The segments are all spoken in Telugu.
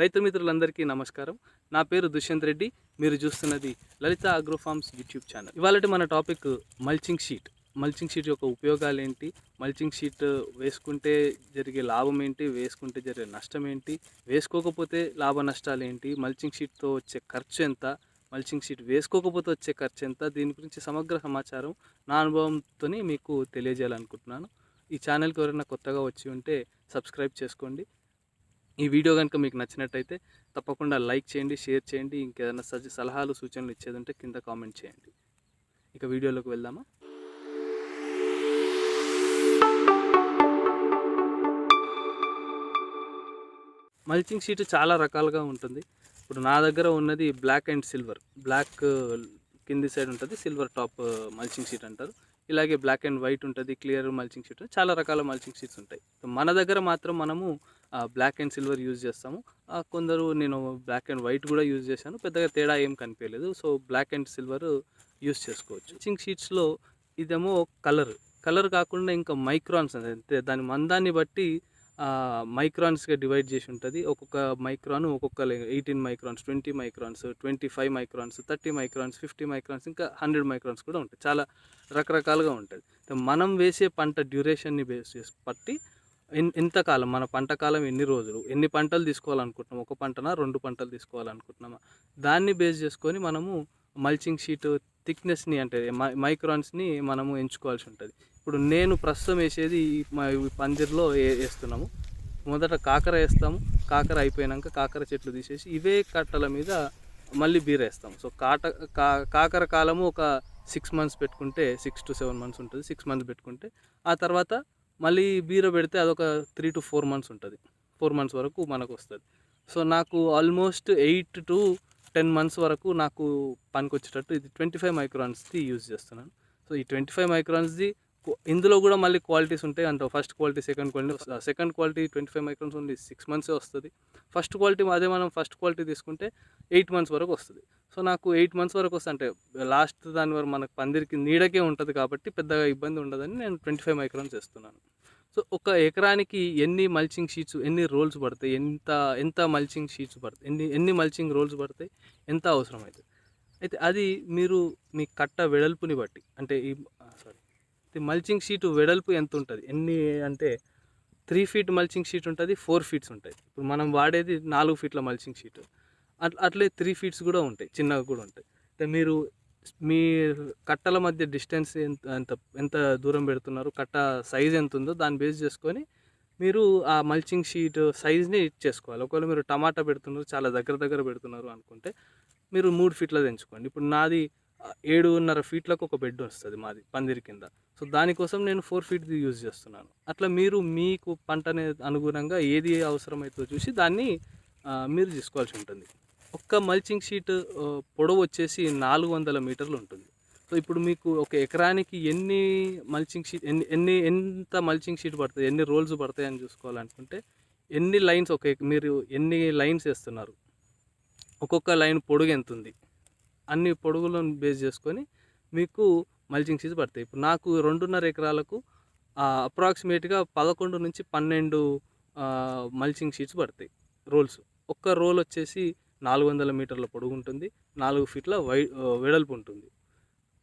రైతు మిత్రులందరికీ నమస్కారం. నా పేరు దుష్యంత్ రెడ్డి. మీరు చూస్తున్నది లలిత అగ్రోఫార్మ్స్ యూట్యూబ్ ఛానల్. ఇవాళ మన topic mulching sheet. Mulching sheet యొక్క ఉపయోగాలు ఏంటి మల్చింగ్ షీట్ వేసుకుంటే జరిగే లాభం ఏంటి? వేసుకుంటే జరిగే నష్టం ఏంటి? వేసుకోకపోతే లాభ నష్టాలు ఏంటి మల్చింగ్ షీట్తో వచ్చే ఖర్చు ఎంత? మల్చింగ్ షీట్ వేసుకోకపోతే వచ్చే ఖర్చు ఎంత? దీని గురించి సమగ్ర సమాచారం నా అనుభవంతో మీకు తెలియజేయాలనుకుంటున్నాను. ఈ ఛానల్కి ఎవరైనా కొత్తగా వచ్చి ఉంటే సబ్స్క్రైబ్ చేసుకోండి. ఈ వీడియో కనుక మీకు నచ్చినట్టయితే తప్పకుండా లైక్ చేయండి షేర్ చేయండి. ఇంకేదైనా సజ సలహాలు సూచనలు ఇచ్చేది ఉంటే కింద కామెంట్ చేయండి. ఇక వీడియోలోకి వెళ్దామా? మల్చింగ్ షీట్ చాలా రకాలుగా ఉంటుంది. ఇప్పుడు నా దగ్గర ఉన్నది బ్లాక్ అండ్ సిల్వర్. బ్లాక్ కింది సైడ్ ఉంటుంది సిల్వర్ టాప్ మల్చింగ్ షీట్ అంటారు. ఇలాగే బ్లాక్ అండ్ వైట్ ఉంటుంది క్లియర్ మల్చింగ్ షీట్. చాలా రకాల మల్చింగ్ షీట్స్ ఉంటాయి. మన దగ్గర మాత్రం మనము బ్లాక్ అండ్ సిల్వర్ యూజ్ చేస్తాము. కొందరు నేను బ్లాక్ అండ్ వైట్ కూడా యూజ్ చేశాను. పెద్దగా తేడా ఏం కనిపించలేదు. So black and silver use చేసుకోవచ్చు. చింక్ షీట్స్లో ఇదేమో కలర్ కలర్ కాకుండా ఇంకా మైక్రాన్స్ అంటే దాని మందాన్ని బట్టి మైక్రాన్స్గా డివైడ్ చేసి ఉంటుంది. ఒక్కొక్క మైక్రాన్ ఒక్కొక్క eighteen microns twenty microns twenty five microns thirty microns fifty microns ఇంకా హండ్రెడ్ మైక్రాన్స్ కూడా ఉంటాయి. చాలా రకరకాలుగా ఉంటుంది. మనం వేసే పంట డ్యూరేషన్ని బేస్ చేసి బట్టి ఇంతకాలం ఎంతకాలం మన పంట కాలం ఎన్ని రోజులు? ఎన్ని పంటలు తీసుకోవాలనుకుంటున్నాం? ఒక పంటనా? రెండు పంటలు తీసుకోవాలనుకుంటున్నామా? దాన్ని బేస్ చేసుకొని మనము మల్చింగ్ షీట్ థిక్నెస్ని అంటే మై మైక్రాన్స్ని మనము ఎంచుకోవాల్సి ఉంటుంది. ఇప్పుడు నేను ప్రస్తుతం వేసేది మా పందిర్లో వేస్తున్నాము. మొదట కాకర వేస్తాము. కాకర అయిపోయాక కాకర చెట్లు తీసేసి ఇవే కట్టల మీద మళ్ళీ బీరేస్తాము సో కాట కా కాకర కాలము ఒక సిక్స్ మంత్స్ పెట్టుకుంటే సిక్స్ టు సెవెన్ మంత్స్ ఉంటుంది. సిక్స్ మంత్స్ పెట్టుకుంటే ఆ తర్వాత మళ్ళీ బీర పెడితే అదొక త్రీ టు ఫోర్ మంత్స్ ఉంటుంది. ఫోర్ మంత్స్ వరకు మనకు వస్తుంది. సో నాకు almost eight to ten months వరకు నాకు పనికి వచ్చేటట్టు ఇది ట్వంటీ ఫైవ్ మైక్రాన్స్ది యూజ్ చేస్తున్నాను. సో ఈ ట్వంటీ ఫైవ్ మైక్రాన్స్ది ఇందులో కూడా మళ్ళీ క్వాలిటీస్ ఉంటాయి. అంటే first quality second quality second quality twenty five microns ఉంది సిక్స్ మంత్సే వస్తుంది. ఫస్ట్ క్వాలిటీ అదే మనం ఫస్ట్ క్వాలిటీ తీసుకుంటే ఎయిట్ మంత్స్ వరకు వస్తుంది. సో నాకు ఎయిట్ మంత్స్ వరకు వస్తుంది. అంటే లాస్ట్ దాని వరకు మనకు పందిరికి నీడకే ఉంటుంది కాబట్టి పెద్దగా ఇబ్బంది ఉండదని నేను ట్వంటీ ఫైవ్ మైక్రోన్స్ వేస్తున్నాను. సో ఒక ఎకరానికి ఎన్ని మల్చింగ్ షీట్స్ ఎన్ని రోల్స్ పడతాయి? ఎంత ఎంత మల్చింగ్ షీట్స్ పడతాయి? ఎన్ని ఎన్ని మల్చింగ్ రోల్స్ పడతాయి? ఎంత అవసరం అవుతుంది అయితే అది మీరు మీ కట్ట వెడల్పుని బట్టి అంటే ఈ మల్చింగ్ షీట్ వెడల్పు ఎంత ఉంటుంది ఎన్ని అంటే త్రీ ఫీట్ మల్చింగ్ షీట్ ఉంటుంది ఫోర్ ఫీట్స్ ఉంటాయి ఇప్పుడు మనం వాడేది నాలుగు ఫీట్ల మల్చింగ్ షీట్. అట్లా అట్లే త్రీ ఫీట్స్ కూడా ఉంటాయి చిన్నగా కూడా ఉంటాయి. అంటే మీరు మీ కట్టల మధ్య డిస్టెన్స్ ఎంత ఎంత ఎంత దూరం పెడుతున్నారు కట్ట సైజ్ ఎంత ఉందో దాన్ని బేస్ చేసుకొని మీరు ఆ మల్చింగ్ షీట్ సైజ్ని చేసుకోవాలి. ఒకవేళ మీరు టమాటా పెడుతున్నారు చాలా దగ్గర దగ్గర పెడుతున్నారు అనుకుంటే మీరు మూడు ఫీట్ల తెంచుకోండి ఇప్పుడు నాది ఏడున్నర ఫీట్లకు ఒక బెడ్ వస్తుంది మాది పందిరి కింద. సో దానికోసం నేను ఫోర్ ఫీట్ది యూజ్ చేస్తున్నాను. అట్లా మీరు మీకు పంటనే అనుగుణంగా ఏది అవసరమైతే చూసి దాన్ని మీరు తీసుకోవాల్సి ఉంటుంది. ఒక్క మల్చింగ్ షీట్ పొడవు వచ్చేసి నాలుగు వందల మీటర్లు ఉంటుంది. సో ఇప్పుడు మీకు ఒక ఎకరానికి ఎన్ని మల్చింగ్ షీట్ ఎన్ని ఎన్ని ఎంత మల్చింగ్ షీట్ పడుతుంది ఎన్ని రోల్స్ పడతాయి అని చూసుకోవాలనుకుంటే ఎన్ని లైన్స్ ఒక మీరు ఎన్ని లైన్స్ వేస్తున్నారు? ఒక్కొక్క లైన్ పొడుగు ఎంత ఉంది? అన్ని పొడుగులను బేస్ చేసుకొని మీకు మల్చింగ్ షీట్స్ పడతాయి. ఇప్పుడు నాకు రెండున్నర ఎకరాలకు అప్రాక్సిమేట్గా పదకొండు నుంచి పన్నెండు మల్చింగ్ షీట్స్ పడతాయి రోల్స్ ఒక్క రోల్ వచ్చేసి నాలుగు వందల మీటర్ల పొడుగు ఉంటుంది. నాలుగు ఫీట్ల వై వెడల్పు ఉంటుంది.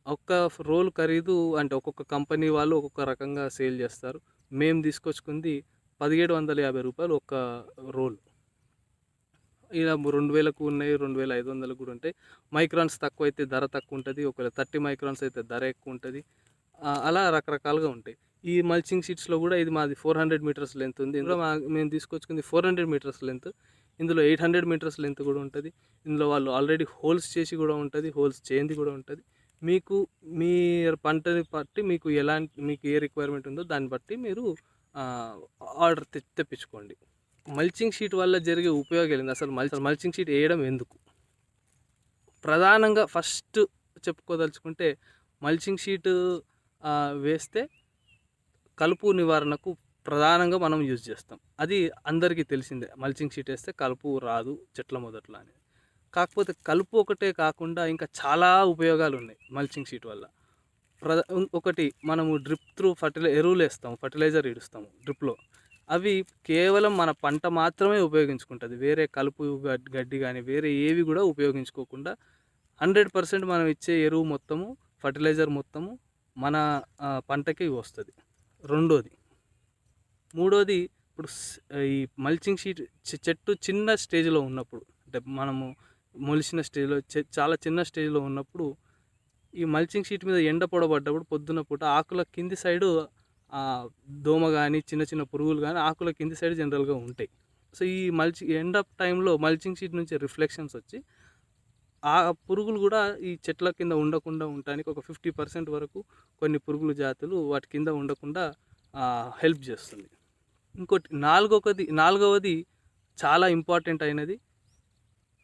ఒక్క రోల్ ఖరీదు అంటే ఒక్కొక్క కంపెనీ వాళ్ళు ఒక్కొక్క రకంగా సేల్ చేస్తారు. మేము తీసుకొచ్చుకుంది పదిహేడు వందల యాభై రూపాయలు ఒక్క రోల్ ఇలా రెండు వేలకు ఉన్నాయి రెండు వేల ఐదు వందలకు కూడా ఉంటాయి. మైక్రాన్స్ తక్కువ అయితే ధర తక్కువ ఉంటుంది ఒకవేళ థర్టీ మైక్రాన్స్ అయితే ధర ఎక్కువ ఉంటుంది అలా రకరకాలుగా ఉంటాయి. ఈ మల్చింగ్ షీట్స్లో కూడా ఇది మాది ఫోర్ హండ్రెడ్ మీటర్స్ లెంత్ ఉంది. ఇందులో మా మేము తీసుకొచ్చుకుంది ఫోర్ హండ్రెడ్ మీటర్స్ లెంత్. ఇందులో ఎయిట్ హండ్రెడ్ మీటర్స్ లెంత్ కూడా ఉంటుంది. ఇందులో వాళ్ళు ఆల్రెడీ హోల్స్ చేసి కూడా ఉంటుంది హోల్స్ చేయింది కూడా ఉంటుంది. మీకు మీ పంటని బట్టి మీకు ఎలాంటి మీకు ఏ రిక్వైర్మెంట్ ఉందో దాన్ని బట్టి మీరు ఆర్డర్ తెప్పించుకోండి. మల్చింగ్ షీట్ వల్ల జరిగే ఉపయోగాలు ఏంది? అసలు మల్ మల్చింగ్ షీట్ వేయడం ఎందుకు? ప్రధానంగా ఫస్ట్ చెప్పుకోదలుచుకుంటే మల్చింగ్ షీట్ వేస్తే కలుపు నివారణకు ప్రధానంగా మనం యూజ్ చేస్తాం. అది అందరికీ తెలిసిందే. మల్చింగ్ షీట్ వేస్తే కలుపు రాదు చెట్ల మొదట్లో అనేది కాకపోతే కలుపు ఒకటే కాకుండా ఇంకా చాలా ఉపయోగాలు ఉన్నాయి మల్చింగ్ షీట్ వల్ల. ప్రధా ఒకటి మనము డ్రిప్ త్రూ ఫర్టిలై ఎరువులు వేస్తాము ఫర్టిలైజర్ ఇడుస్తాము డ్రిప్లో అవి కేవలం మన పంట మాత్రమే ఉపయోగించుకుంటుంది. వేరే కలుపు గడ్డి కానీ వేరే ఏవి కూడా ఉపయోగించుకోకుండా హండ్రెడ్ పర్సెంట్ మనం ఇచ్చే ఎరువు మొత్తము ఫర్టిలైజర్ మొత్తము మన పంటకి వస్తుంది. రెండోది. మూడోది ఇప్పుడు ఈ మల్చింగ్ షీట్ చెట్టు చిన్న స్టేజ్లో ఉన్నప్పుడు అంటే మనము మొలిచిన స్టేజ్లో చాలా చిన్న స్టేజ్లో ఉన్నప్పుడు ఈ మల్చింగ్ షీట్ మీద ఎండ పొడబడ్డప్పుడు పొద్దున్న పూట ఆకుల కింది సైడు దోమ కానీ చిన్న చిన్న పురుగులు కానీ ఆకుల కింది సైడ్ జనరల్గా ఉంటాయి. సో ఈ మల్చి ఎండ్ ఆఫ్ టైంలో మల్చింగ్ షీట్ నుంచి రిఫ్లెక్షన్స్ వచ్చి ఆ పురుగులు కూడా ఈ చెట్ల కింద ఉండకుండా ఉండటానికి ఒక ఫిఫ్టీ పర్సెంట్ వరకు కొన్ని పురుగుల జాతులు వాటి కింద ఉండకుండా హెల్ప్ చేస్తుంది. ఇంకోటి నాలుగవది నాలుగవది చాలా ఇంపార్టెంట్ అయినది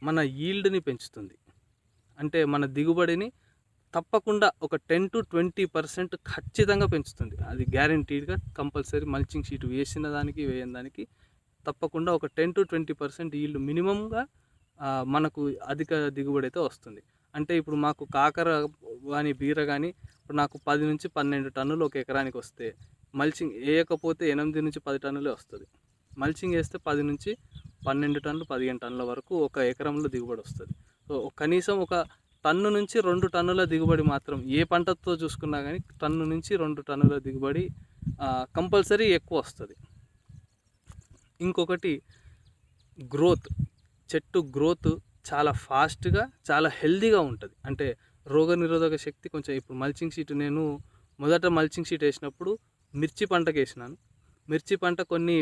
మన ఈల్డ్ని పెంచుతుంది. అంటే మన దిగుబడిని తప్పకుండా ఒక టెన్ టు ట్వంటీ పర్సెంట్ ఖచ్చితంగా పెంచుతుంది. అది గ్యారంటీడ్గా కంపల్సరీ మల్చింగ్ షీట్ వేసిన దానికి వేయని దానికి తప్పకుండా ఒక ten to twenty percent yield మినిమంగా మనకు అధిక దిగుబడి అయితే వస్తుంది. అంటే ఇప్పుడు మాకు కాకర కానీ బీర కానీ ఇప్పుడు నాకు పది నుంచి పన్నెండు టన్నులు ఒక ఎకరానికి వస్తే మల్చింగ్ వేయకపోతే ఎనిమిది నుంచి పది టన్నులే వస్తుంది. మల్చింగ్ వేస్తే పది నుంచి పన్నెండు టన్నులు పదిహేను టన్నుల వరకు ఒక ఎకరంలో దిగుబడి వస్తుంది. సో కనీసం ఒక టన్ను నుంచి రెండు టన్నుల దిగుబడి మాత్రం ఏ పంటతో చూసుకున్నా కానీ టన్ను నుంచి రెండు టన్నుల దిగుబడి కంపల్సరీ ఎక్కువ వస్తుంది. ఇంకొకటి గ్రోత్. చెట్టు గ్రోత్ చాలా ఫాస్ట్గా చాలా హెల్దీగా ఉంటుంది. అంటే రోగనిరోధక శక్తి కొంచెం ఇప్పుడు మల్చింగ్ షీట్ నేను మొదట మల్చింగ్ షీట్ వేసినప్పుడు మిర్చి పంటకు వేసినాను. మిర్చి పంట కొన్ని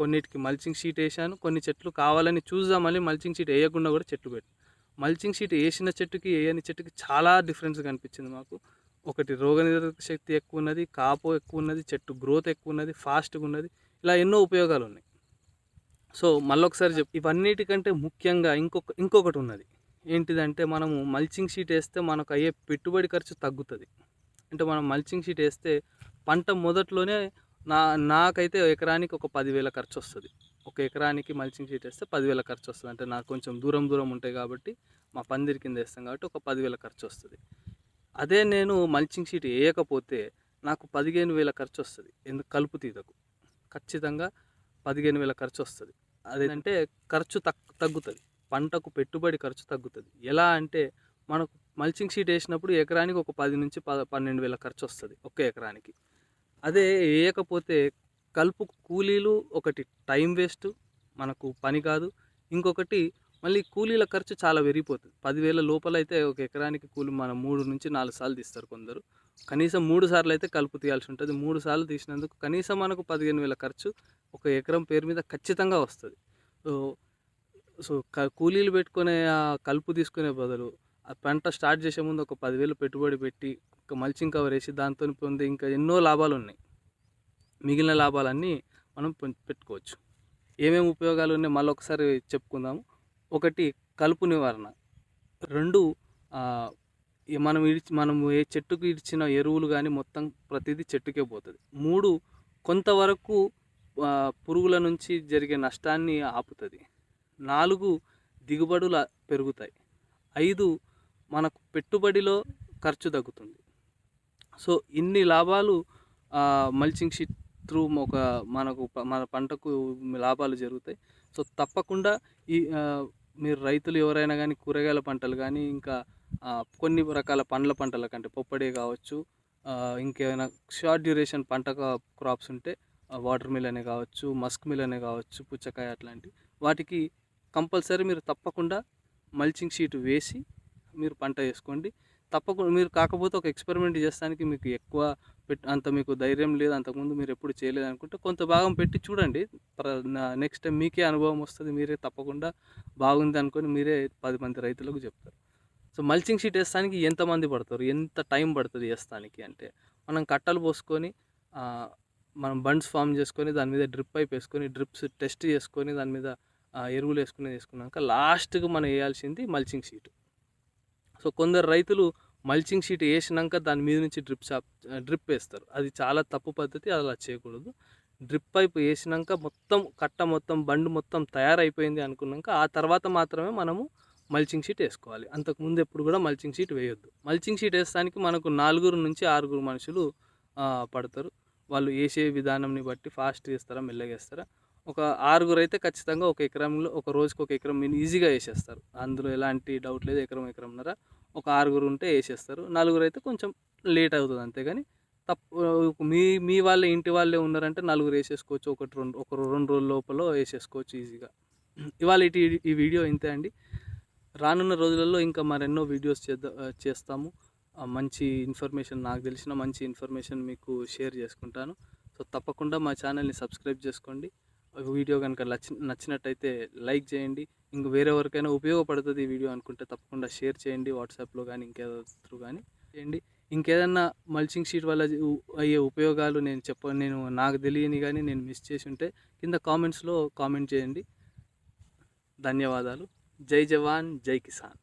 కొన్నిటికి మల్చింగ్ షీట్ వేసాను. కొన్ని చెట్లు కావాలని చూద్దామని మల్చింగ్ షీట్ వేయకుండా కూడా చెట్లు పెట్టి మల్చింగ్ షీట్ వేసిన చెట్టుకి వేయని చెట్టుకి చాలా డిఫరెన్స్ కనిపించింది మాకు. ఒకటి రోగనిరోధక శక్తి ఎక్కువ ఉన్నది కాపు ఎక్కువ ఉన్నది చెట్టు గ్రోత్ ఎక్కువ ఉన్నది ఫాస్ట్గా ఉన్నది. ఇలా ఎన్నో ఉపయోగాలు ఉన్నాయి. సో మళ్ళొకసారి చెప్ ఇవన్నిటికంటే ముఖ్యంగా ఇంకొక ఇంకొకటి ఉన్నది. ఏంటిదంటే మనము మల్చింగ్ షీట్ వేస్తే మనకు అయ్యే పెట్టుబడి ఖర్చు తగ్గుతుంది. అంటే మనం మల్చింగ్ షీట్ వేస్తే పంట మొదట్లోనే నా నాకైతే ఎకరానికి ఒక పదివేల ఖర్చు వస్తుంది ఒక ఎకరానికి మల్చింగ్ షీట్ వేస్తే పదివేల ఖర్చు వస్తుంది అంటే నాకు కొంచెం దూరం దూరం ఉంటాయి కాబట్టి మా పందిరి కింద వేస్తాం కాబట్టి ఒక పదివేల ఖర్చు వస్తుంది అదే నేను మల్చింగ్ షీట్ వేయకపోతే నాకు పదిహేను వేల ఖర్చు వస్తుంది ఎందుకు? కలుపు తీతకు ఖచ్చితంగా పదిహేను వేల ఖర్చు వస్తుంది అదేంటంటే ఖర్చు తగ్ తగ్గుతుంది. పంటకు పెట్టుబడి ఖర్చు తగ్గుతుంది. ఎలా అంటే మనకు మల్చింగ్ షీట్ వేసినప్పుడు ఎకరానికి ఒక పది నుంచి పద పన్నెండు వేల ఖర్చు వస్తుంది ఒక్క ఎకరానికి. అదే వేయకపోతే కలుపు కూలీలు ఒకటి టైం వేస్ట్ మనకు పని కాదు. ఇంకొకటి మళ్ళీ కూలీల ఖర్చు చాలా పెరిగిపోతుంది. పదివేల లోపల అయితే ఒక ఎకరానికి కూలి మన మూడు నుంచి నాలుగు సార్లు తీస్తారు కొందరు. కనీసం మూడు సార్లు అయితే కలుపు తీయాల్సి ఉంటుంది. మూడు సార్లు తీసినందుకు కనీసం మనకు పదిహేను వేల ఖర్చు ఒక ఎకరం పేరు మీద ఖచ్చితంగా వస్తుంది. సో సో కూలీలు పెట్టుకునే ఆ కలుపు తీసుకునే బదులు ఆ పంట స్టార్ట్ చేసే ముందు ఒక పదివేలు పెట్టుబడి పెట్టి ఒక మల్చింగ్ కవర్ వేసి దాంతో పొందే ఇంకా ఎన్నో లాభాలు ఉన్నాయి మిగిలిన లాభాలన్నీ మనం పెట్టుకోవచ్చు. ఏమేమి ఉపయోగాలు ఉన్నాయి మళ్ళీ ఒకసారి చెప్పుకుందాము. ఒకటి కలుపు నివారణ. రెండు మనం ఇడిచి మనం ఏ చెట్టుకు ఇచ్చిన ఎరువులు కానీ మొత్తం ప్రతిదీ చెట్టుకే పోతుంది. మూడు కొంతవరకు పురుగుల నుంచి జరిగే నష్టాన్ని ఆపుతుంది. నాలుగు దిగుబడులు పెరుగుతాయి. ఐదు మనకు పెట్టుబడిలో ఖర్చు తగ్గుతుంది. సో ఇన్ని లాభాలు మల్చింగ్ షీట్ త్రూ ఒక మనకు మన పంటకు లాభాలు జరుగుతాయి. సో తప్పకుండా ఈ మీరు రైతులు ఎవరైనా కానీ కూరగాయల పంటలు కానీ ఇంకా కొన్ని రకాల పండ్ల పంటల కంటే పొప్పడే కావచ్చు ఇంకేమైనా షార్ట్ డ్యూరేషన్ పంట క్రాప్స్ ఉంటే వాటర్ మిల్ అనే కావచ్చు మస్క్ మిల్ అనే కావచ్చు పుచ్చకాయ అట్లాంటి వాటికి కంపల్సరీ మీరు తప్పకుండా మల్చింగ్ షీట్ వేసి మీరు పంట వేసుకోండి. తప్పకుండా మీరు కాకపోతే ఒక ఎక్స్పెరిమెంట్ చేస్తానికి మీకు ఎక్కువ పెట్ అంత మీకు ధైర్యం లేదు అంతకుముందు మీరు ఎప్పుడు చేయలేదు అనుకుంటే కొంత భాగం పెట్టి చూడండి. నెక్స్ట్ టైం మీకే అనుభవం వస్తుంది మీరే తప్పకుండా బాగుంది అనుకొని మీరే పది మంది రైతులకు చెప్తారు. సో మల్చింగ్ షీట్ వేస్తానికి ఎంతమంది పడతారు? ఎంత టైం పడుతుంది వేస్తానికి అంటే? మనం కట్టలు పోసుకొని మనం బండ్స్ ఫామ్ చేసుకొని దాని మీద డ్రిప్ పైప్ వేసుకొని డ్రిప్స్ టెస్ట్ చేసుకొని దాని మీద ఎరువులు వేసుకుని వేసుకున్నాక లాస్ట్కి మనం వేయాల్సింది మల్చింగ్ షీట్. సో కొందరు రైతులు మల్చింగ్ షీట్ వేసినాక దాని మీద నుంచి డ్రిప్ షాప్ డ్రిప్ వేస్తారు. అది చాలా తప్పు పద్ధతి అలా చేయకూడదు. డ్రిప్ పైప్ వేసినాక మొత్తం కట్ట మొత్తం బండ్ మొత్తం తయారైపోయింది అనుకున్నాక ఆ తర్వాత మాత్రమే మనము మల్చింగ్ షీట్ వేసుకోవాలి. అంతకుముందు ఎప్పుడు కూడా మల్చింగ్ షీట్ వేయొద్దు. మల్చింగ్ షీట్ వేస్తానికి మనకు నాలుగురు నుంచి ఆరుగురు మనుషులు పడతారు. వాళ్ళు వేసే విధానంని బట్టి ఫాస్ట్ వేస్తారా మెల్లగా వేస్తారా? ఒక ఆరుగురు అయితే ఖచ్చితంగా ఒక ఎకరంలో ఒక రోజుకి ఒక ఎకరం ఈజీగా వేసేస్తారు. అందులో ఎలాంటి డౌట్ లేదు ఎకరం ఎకరంన్నర. ఒక ఆరుగురు ఉంటే వేసేస్తారు. నలుగురు అయితే కొంచెం లేట్ అవుతుంది అంతేగాని తప్పు మీ మీ వాళ్ళే ఇంటి వాళ్ళే ఉన్నారంటే నలుగురు వేసేసుకోవచ్చు. ఒకటి రెండు ఒక రెండు రోజుల లోపల వేసేసుకోవచ్చు ఈజీగా. ఇవాళ ఇటు ఈ వీడియో ఇంతే అండి. రానున్న రోజులలో ఇంకా మరెన్నో వీడియోస్ చేద్దా చేస్తాము. మంచి ఇన్ఫర్మేషన్ నాకు తెలిసిన మంచి ఇన్ఫర్మేషన్ మీకు షేర్ చేసుకుంటాను. సో తప్పకుండా మా ఛానల్ని సబ్స్క్రైబ్ చేసుకోండి. వీడియో కనుక నచ్చి నచ్చినట్టయితే లైక్ చేయండి. ఇంక వేరే ఎవరికైనా ఉపయోగపడుతుంది ఈ వీడియో అనుకుంటే తప్పకుండా షేర్ చేయండి వాట్సాప్లో కానీ ఇంకేదో త్రూ కానీ చేయండి. ఇంకేదన్నా మల్చింగ్ షీట్ వల్ల అయ్యే ఉపయోగాలు నేను చెప్ప నేను నాకు తెలియని కానీ నేను మిస్ చేసి ఉంటే కింద కామెంట్స్లో కామెంట్ చేయండి. ధన్యవాదాలు. జై జవాన్ జై కిసాన్.